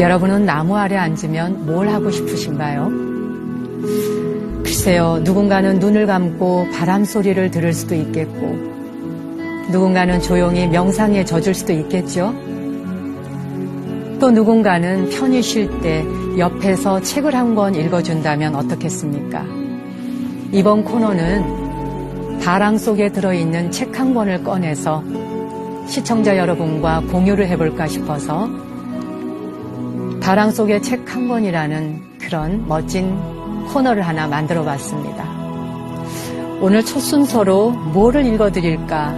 여러분은 나무 아래 앉으면 뭘 하고 싶으신가요? 글쎄요, 누군가는 눈을 감고 바람 소리를 들을 수도 있겠고, 누군가는 조용히 명상에 젖을 수도 있겠죠? 또 누군가는 편히 쉴 때 옆에서 책을 한 권 읽어준다면 어떻겠습니까? 이번 코너는 다랑 속에 들어있는 책 한 권을 꺼내서 시청자 여러분과 공유를 해볼까 싶어서 다랑 속의 책 한 권이라는 그런 멋진 코너를 하나 만들어 봤습니다. 오늘 첫 순서로 뭐를 읽어 드릴까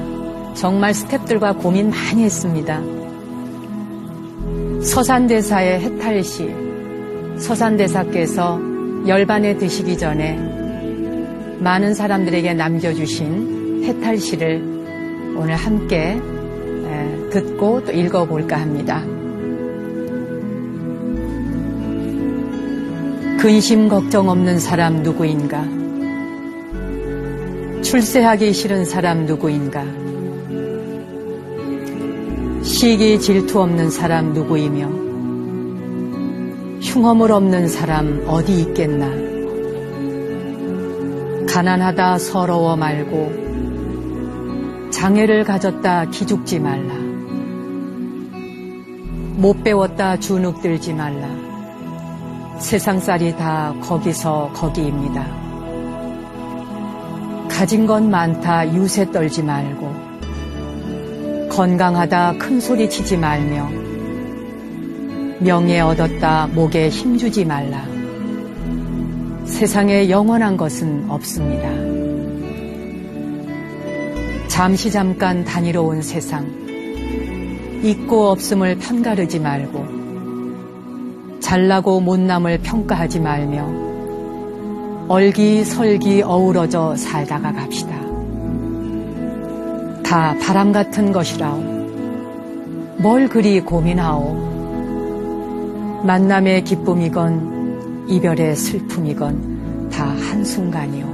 정말 스탭들과 고민 많이 했습니다. 서산대사의 해탈시, 서산대사께서 열반에 드시기 전에 많은 사람들에게 남겨주신 해탈시를 오늘 함께 듣고 또 읽어볼까 합니다. 근심 걱정 없는 사람 누구인가? 출세하기 싫은 사람 누구인가? 시기 질투 없는 사람 누구이며 흉허물 없는 사람 어디 있겠나? 가난하다 서러워 말고 장애를 가졌다 기죽지 말라. 못 배웠다 주눅 들지 말라. 세상살이 다 거기서 거기입니다. 가진 건 많다 유세 떨지 말고 건강하다 큰 소리 치지 말며 명예 얻었다 목에 힘주지 말라. 세상에 영원한 것은 없습니다. 잠시 잠깐 다니러 온 세상. 있고 없음을 편가르지 말고 잘나고 못남을 평가하지 말며 얼기설기 어우러져 살다가 갑시다. 다 바람 같은 것이라오. 뭘 그리 고민하오. 만남의 기쁨이건 이별의 슬픔이건 다 한순간이오.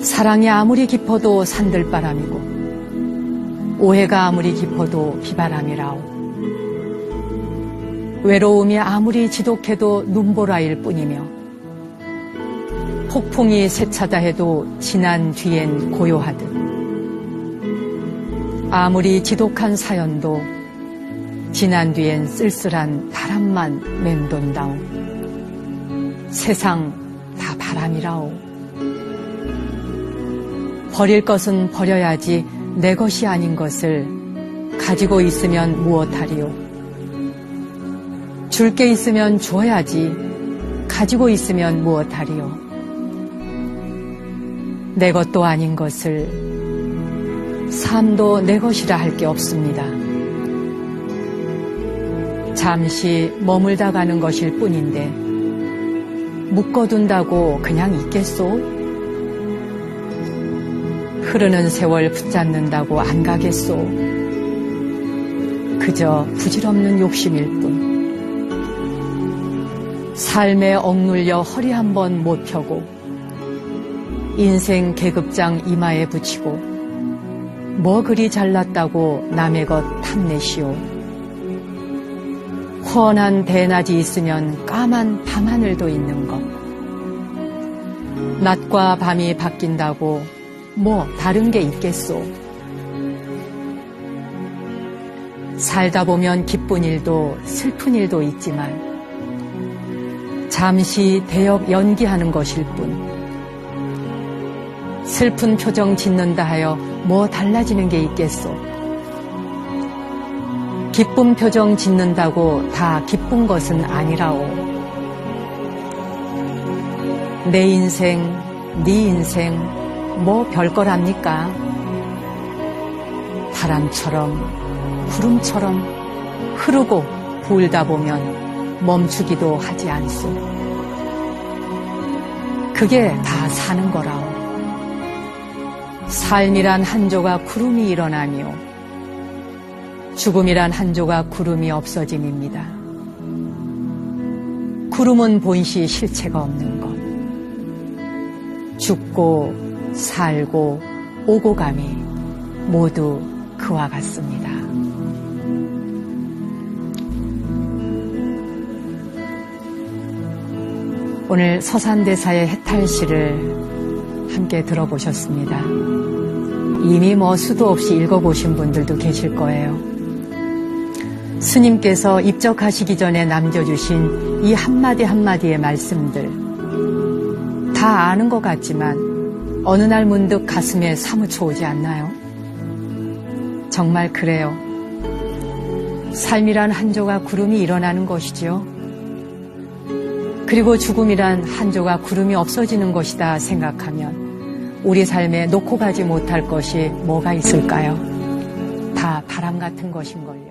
사랑이 아무리 깊어도 산들바람이고 오해가 아무리 깊어도 비바람이라오. 외로움이 아무리 지독해도 눈보라일 뿐이며 폭풍이 세차다 해도 지난 뒤엔 고요하듯 아무리 지독한 사연도 지난 뒤엔 쓸쓸한 바람만 맴돈다오. 세상 다 바람이라오. 버릴 것은 버려야지 내 것이 아닌 것을 가지고 있으면 무엇하리요? 줄 게 있으면 줘야지 가지고 있으면 무엇하리요? 내 것도 아닌 것을 삶도 내 것이라 할 게 없습니다. 잠시 머물다 가는 것일 뿐인데 묶어둔다고 그냥 있겠소? 흐르는 세월 붙잡는다고 안 가겠소. 그저 부질없는 욕심일 뿐. 삶에 억눌려 허리 한 번 못 펴고 인생 계급장 이마에 붙이고 뭐 그리 잘났다고 남의 것 탐내시오. 훤한 대낮이 있으면 까만 밤하늘도 있는 것. 낮과 밤이 바뀐다고 뭐 다른 게 있겠소. 살다 보면 기쁜 일도 슬픈 일도 있지만 잠시 대역 연기하는 것일 뿐. 슬픈 표정 짓는다 하여 뭐 달라지는 게 있겠소. 기쁜 표정 짓는다고 다 기쁜 것은 아니라오. 내 인생, 네 인생, 뭐 별거랍니까? 바람처럼, 구름처럼 흐르고 불다 보면 멈추기도 하지 않소. 그게 다 사는 거라오. 삶이란 한 조각 구름이 일어나며 죽음이란 한 조각 구름이 없어짐입니다. 구름은 본시 실체가 없는 것. 죽고 살고 오고 감이 모두 그와 같습니다. 오늘 서산대사의 해탈시를 함께 들어보셨습니다. 이미 뭐 수도 없이 읽어보신 분들도 계실 거예요. 스님께서 입적하시기 전에 남겨주신 이 한마디 한마디의 말씀들. 다 아는 것 같지만 어느 날 문득 가슴에 사무쳐 오지 않나요? 정말 그래요. 삶이란 한 조각 구름이 일어나는 것이지요. 그리고 죽음이란 한 조각 구름이 없어지는 것이다 생각하면 우리 삶에 놓고 가지 못할 것이 뭐가 있을까요? 다 바람 같은 것인걸요.